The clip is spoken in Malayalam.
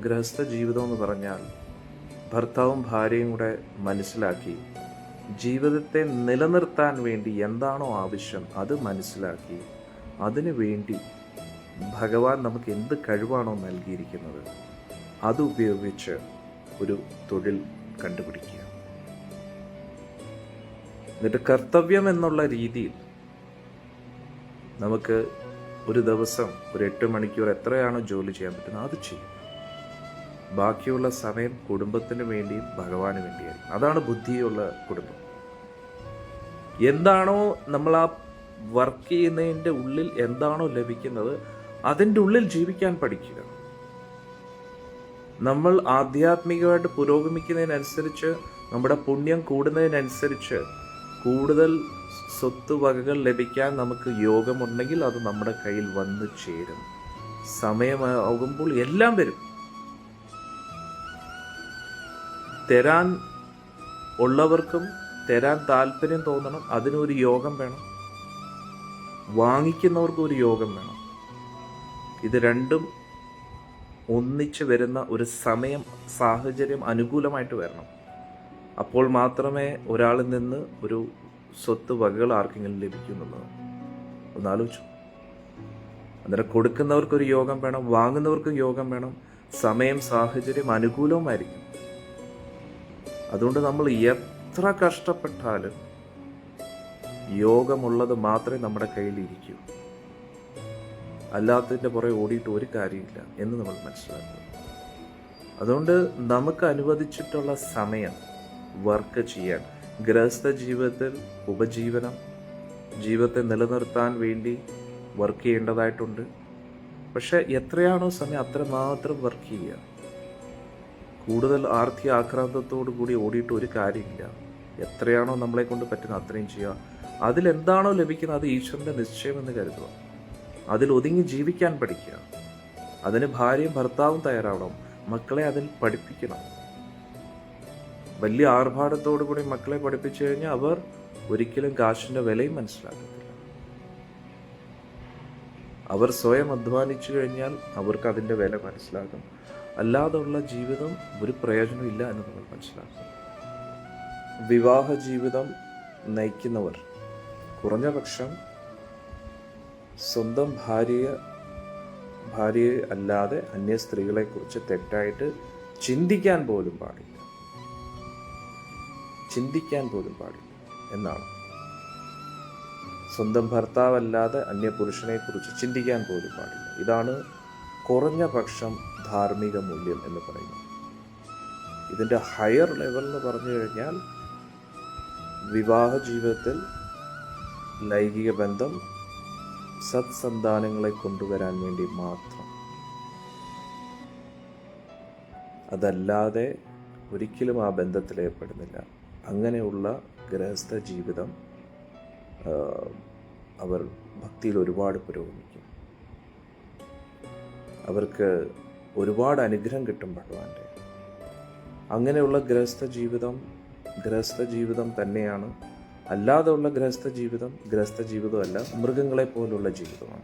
ഗൃഹസ്ഥ ജീവിതം എന്ന് പറഞ്ഞാൽ ഭർത്താവും ഭാര്യയും കൂടെ മനസ്സിലാക്കി ജീവിതത്തെ നിലനിർത്താൻ വേണ്ടി എന്താണോ ആവശ്യം അത് മനസ്സിലാക്കി. അതിനു വേണ്ടി ഭഗവാൻ നമുക്ക് എന്ത് കഴിവാണോ നൽകിയിരിക്കുന്നത് അത് ഉപയോഗിച്ച് ഒരു തൊഴിൽ കണ്ടുപിടിക്കുക. എന്നിട്ട് കർത്തവ്യം എന്നുള്ള രീതിയിൽ നമുക്ക് ഒരു ദിവസം ഒരു എട്ട് മണിക്കൂർ എത്രയാണോ ജോലി ചെയ്യാൻ പറ്റുന്നത് അത് ചെയ്യും. ബാക്കിയുള്ള സമയം കുടുംബത്തിന് വേണ്ടിയും ഭഗവാന് വേണ്ടിയായിരിക്കും. അതാണ് ബുദ്ധിയുള്ള കുടുംബം. എന്താണോ നമ്മൾ ആ വർക്ക് ചെയ്യുന്നതിന്റെ ഉള്ളിൽ എന്താണോ ലഭിക്കുന്നത് അതിന്റെ ഉള്ളിൽ ജീവിക്കാൻ പഠിക്കുക. നമ്മൾ ആധ്യാത്മികമായിട്ട് പുരോഗമിക്കുന്നതിനനുസരിച്ച് നമ്മുടെ പുണ്യം കൂടുന്നതിനനുസരിച്ച് കൂടുതൽ സ്വത്ത് വകകൾ ലഭിക്കാൻ നമുക്ക് യോഗമുണ്ടെങ്കിൽ അത് നമ്മുടെ കയ്യിൽ വന്നു ചേരും. സമയമാകുമ്പോൾ എല്ലാം വരും. തരാൻ ഉള്ളവർക്കും തരാൻ താല്പര്യം തോന്നണം. അതിനൊരു യോഗം വേണം. വാങ്ങിക്കുന്നവർക്കും ഒരു യോഗം വേണം. ഇത് രണ്ടും ഒന്നിച്ച് വരുന്ന ഒരു സമയം സാഹചര്യം അനുകൂലമായിട്ട് വരണം. അപ്പോൾ മാത്രമേ ഒരാളിൽ നിന്ന് ഒരു സ്വത്ത് വകകൾ ആർക്കെങ്കിലും ലഭിക്കുന്നുള്ളത് ഒന്നാലോചിച്ചു അന്നേരം കൊടുക്കുന്നവർക്കൊരു യോഗം വേണം വാങ്ങുന്നവർക്കും യോഗം വേണം. സമയം സാഹചര്യം അനുകൂലവുമായിരിക്കും. അതുകൊണ്ട് നമ്മൾ എത്ര കഷ്ടപ്പെട്ടാലും യോഗമുള്ളത് മാത്രമേ നമ്മുടെ കയ്യിലിരിക്കൂ. അല്ലാത്തതിന്റെ പുറകെ ഓടിയിട്ട് ഒരു കാര്യമില്ല എന്ന് നമ്മൾ മനസ്സിലാക്കുക അതുകൊണ്ട് നമുക്ക് അനുവദിച്ചിട്ടുള്ള സമയം വർക്ക് ചെയ്യാൻ ഗൃഹസ്ഥ ജീവിതത്തിൽ ഉപജീവനം ജീവിതത്തെ നിലനിർത്താൻ വേണ്ടി വർക്ക് ചെയ്യേണ്ടതായിട്ടുണ്ട്. പക്ഷേ എത്രയാണോ സമയം അത്രമാത്രം വർക്ക് ചെയ്യുക. കൂടുതൽ ആർത്തി ആക്രാന്തത്തോടു കൂടി ഓടിയിട്ട് ഒരു കാര്യമില്ല. എത്രയാണോ നമ്മളെ കൊണ്ട് പറ്റുന്ന അത്രയും ചെയ്യുക അതിലെന്താണോ ലഭിക്കുന്നത് അത് ഈശ്വരന്റെ നിശ്ചയം എന്ന് കരുതുക. അതിൽ ഒതുങ്ങി ജീവിക്കാൻ പഠിക്കുക. അതിന് ഭാര്യയും ഭർത്താവും തയ്യാറാവണം. മക്കളെ അതിൽ പഠിപ്പിക്കണം. വലിയ ആർഭാടത്തോടു കൂടി മക്കളെ പഠിപ്പിച്ചു കഴിഞ്ഞാൽ അവർ ഒരിക്കലും കാശിന്റെ വിലയും മനസ്സിലാക്കത്തില്ല. അവർ സ്വയം അധ്വാനിച്ചു കഴിഞ്ഞാൽ അവർക്ക് അതിന്റെ വില മനസ്സിലാകും. അല്ലാതുള്ള ജീവിതം ഒരു പ്രയോജനമില്ല എന്ന് നമ്മൾ മനസ്സിലാക്കുന്നു. വിവാഹ ജീവിതം നയിക്കുന്നവർ കുറഞ്ഞ പക്ഷം സ്വന്തം ഭാര്യയെ ഭാര്യയെ അല്ലാതെ അന്യ സ്ത്രീകളെക്കുറിച്ച് തെറ്റായിട്ട് ചിന്തിക്കാൻ പോലും പാടില്ല. ചിന്തിക്കാൻ പോലും പാടില്ല എന്നാണ്. സ്വന്തം ഭർത്താവല്ലാതെ അന്യ പുരുഷനെക്കുറിച്ച് ചിന്തിക്കാൻ പോലും പാടില്ല. ഇതാണ് കുറഞ്ഞ പക്ഷം ധാർമ്മിക മൂല്യം എന്ന് പറയുന്നു. ഇതിന്റെ ഹയർ ലെവൽ എന്ന് പറഞ്ഞു കഴിഞ്ഞാൽ വിവാഹ ജീവിതത്തിൽ ലൈംഗിക ബന്ധം സത്സന്താനങ്ങളെ കൊണ്ടുവരാൻ വേണ്ടി മാത്രം. അതല്ലാതെ ഒരിക്കലും ആ ബന്ധത്തിൽ ഏർപ്പെടുന്നില്ല. അങ്ങനെയുള്ള ഗൃഹസ്ഥ ജീവിതം അവർ ഭക്തിയിൽ ഒരുപാട് പുരോഗമിക്കും. അവർക്ക് ഒരുപാട് അനുഗ്രഹം കിട്ടും ഭഗവാന്റെ. അങ്ങനെയുള്ള ഗൃഹസ്ഥ ജീവിതം ഗൃഹസ്ഥ ജീവിതം തന്നെയാണ്. അല്ലാതെയുള്ള ഗൃഹസ്ഥ ജീവിതം ഗൃഹസ്ഥ ജീവിതമല്ല മൃഗങ്ങളെ പോലുള്ള ജീവിതമാണ്.